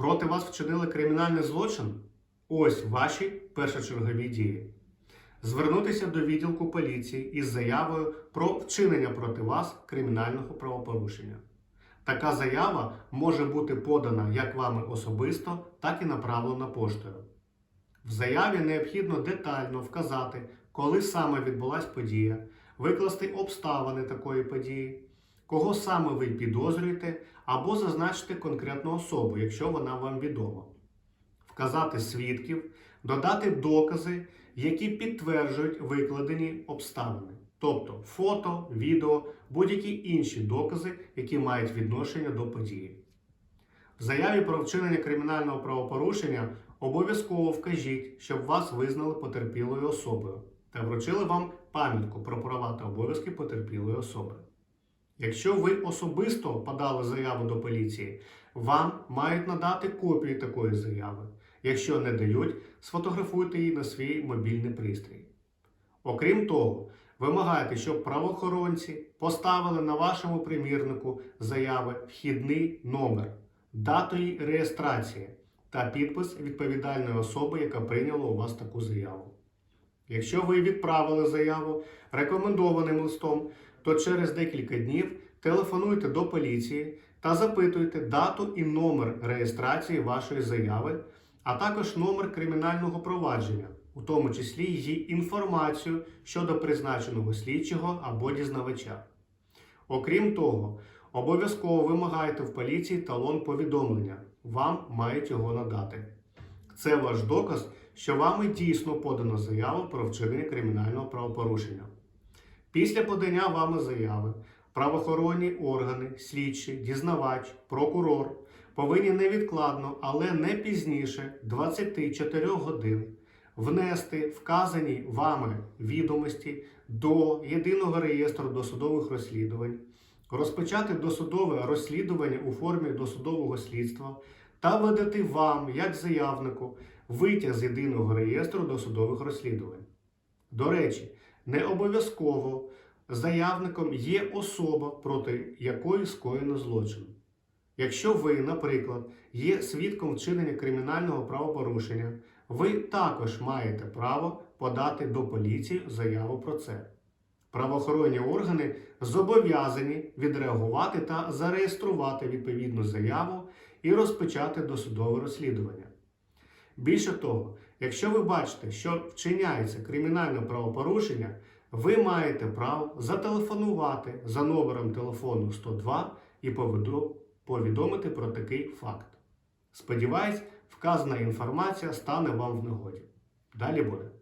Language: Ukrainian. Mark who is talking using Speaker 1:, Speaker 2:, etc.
Speaker 1: Проти вас вчинили кримінальний злочин? Ось ваші першочергові дії. Звернутися до відділку поліції із заявою про вчинення проти вас кримінального правопорушення. Така заява може бути подана як вами особисто, так і направлена поштою. В заяві необхідно детально вказати, коли саме відбулась подія, викласти обставини такої події, кого саме ви підозрюєте, або зазначити конкретну особу, якщо вона вам відома, вказати свідків, додати докази, які підтверджують викладені обставини, тобто фото, відео, будь-які інші докази, які мають відношення до події. В заяві про вчинення кримінального правопорушення обов'язково вкажіть, щоб вас визнали потерпілою особою та вручили вам пам'ятку про права та обов'язки потерпілої особи. Якщо ви особисто подали заяву до поліції, вам мають надати копію такої заяви. Якщо не дають, сфотографуйте її на свій мобільний пристрій. Окрім того, вимагайте, щоб правоохоронці поставили на вашому примірнику заяви вхідний номер, дату її реєстрації та підпис відповідальної особи, яка прийняла у вас таку заяву. Якщо ви відправили заяву рекомендованим листом, то через декілька днів телефонуйте до поліції та запитуйте дату і номер реєстрації вашої заяви, а також номер кримінального провадження, у тому числі її інформацію щодо призначеного слідчого або дізнавача. Окрім того, обов'язково вимагайте в поліції талон повідомлення. Вам мають його надати. Це ваш доказ, що вами дійсно подано заяву про вчинення кримінального правопорушення. Після подання вами заяви правоохоронні органи, слідчі, дізнавач, прокурор повинні невідкладно, але не пізніше 24 годин внести вказані вами відомості до єдиного реєстру досудових розслідувань, розпочати досудове розслідування у формі досудового слідства та видати вам, як заявнику, витяг з єдиного реєстру досудових розслідувань. До речі, не обов'язково заявником є особа, проти якої скоєно злочин. Якщо ви, наприклад, є свідком вчинення кримінального правопорушення, ви також маєте право подати до поліції заяву про це. Правоохоронні органи зобов'язані відреагувати та зареєструвати відповідну заяву і розпочати досудове розслідування. Більше того, якщо ви бачите, що вчиняється кримінальне правопорушення, ви маєте право зателефонувати за номером телефону 102 і повідомити про такий факт. Сподіваюсь, вказана інформація стане вам в нагоді. Далі буде.